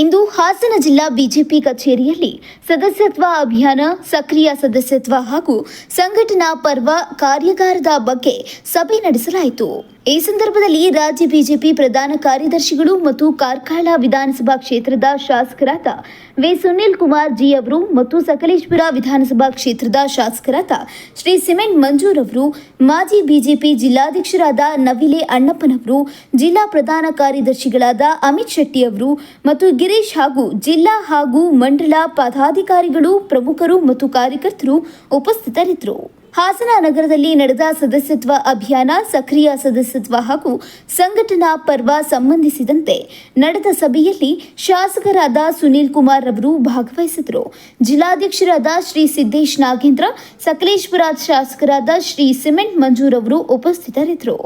ಇಂದು ಹಾಸನ ಜಿಲ್ಲಾ ಬಿಜೆಪಿ ಕಚೇರಿಯಲ್ಲಿ ಸದಸ್ಯತ್ವ ಅಭಿಯಾನ, ಸಕ್ರಿಯ ಸದಸ್ಯತ್ವ ಹಾಗೂ ಸಂಘಟನಾ ಪರ್ವ ಕಾರ್ಯಾಗಾರದ ಬಗ್ಗೆ ಸಭೆ ನಡೆಸಲಾಯಿತು. ಈ ಸಂದರ್ಭದಲ್ಲಿ ರಾಜ್ಯ ಬಿಜೆಪಿ ಪ್ರಧಾನ ಕಾರ್ಯದರ್ಶಿಗಳು ಮತ್ತು ಕಾರ್ಕಳ ವಿಧಾನಸಭಾ ಕ್ಷೇತ್ರದ ಶಾಸಕರಾದ ವಿ ಸುನಿಲ್ ಕುಮಾರ್ ಜಿ ಅವರು ಮತ್ತು ಸಕಲೇಶ್ವರ ವಿಧಾನಸಭಾ ಕ್ಷೇತ್ರದ ಶಾಸಕರಾದ ಶ್ರೀ ಸಿಮೆಂಟ್ ಮಂಜೂರ್ ಅವರು, ಮಾಜಿ ಬಿಜೆಪಿ ಜಿಲ್ಲಾಧ್ಯಕ್ಷರಾದ ನವಿಲೆ ಅಣ್ಣಪ್ಪನವರು ಜಿಲ್ಲಾ ಪ್ರಧಾನ ಕಾರ್ಯದರ್ಶಿಗಳಾದ ಅಮಿತ್ ಶೆಟ್ಟಿ ಅವರು ಮತ್ತು ಗಿರೀಶ್ ಹಾಗೂ ಜಿಲ್ಲಾ ಹಾಗೂ ಮಂಡಲ ಪದಾಧಿಕಾರಿಗಳು, ಪ್ರಮುಖರು ಮತ್ತು ಕಾರ್ಯಕರ್ತರು ಉಪಸ್ಥಿತರಿದ್ದರು. ಹಾಸನ ನಗರದಲ್ಲಿ ನಡೆದ ಸದಸ್ಯತ್ವ ಅಭಿಯಾನ, ಸಕ್ರಿಯ ಸದಸ್ಯತ್ವ ಹಾಗೂ ಸಂಘಟನಾ ಪರ್ವ ಸಂಬಂಧಿಸಿದಂತೆ ನಡೆದ ಸಭೆಯಲ್ಲಿ ಶಾಸಕರಾದ ಸುನೀಲ್ ಕುಮಾರ್ ಅವರು ಭಾಗವಹಿಸಿದರು. ಜಿಲ್ಲಾಧ್ಯಕ್ಷರಾದ ಶ್ರೀ ಸಿದ್ದೇಶ್ ನಾಗೇಂದ್ರ, ಸಕಲೇಶ್ಪುರ ಶಾಸಕರಾದ ಶ್ರೀ ಸಿಮೆಂಟ್ ಮಂಜೂರ್ ಅವರು ಉಪಸ್ಥಿತರಿದ್ದರು.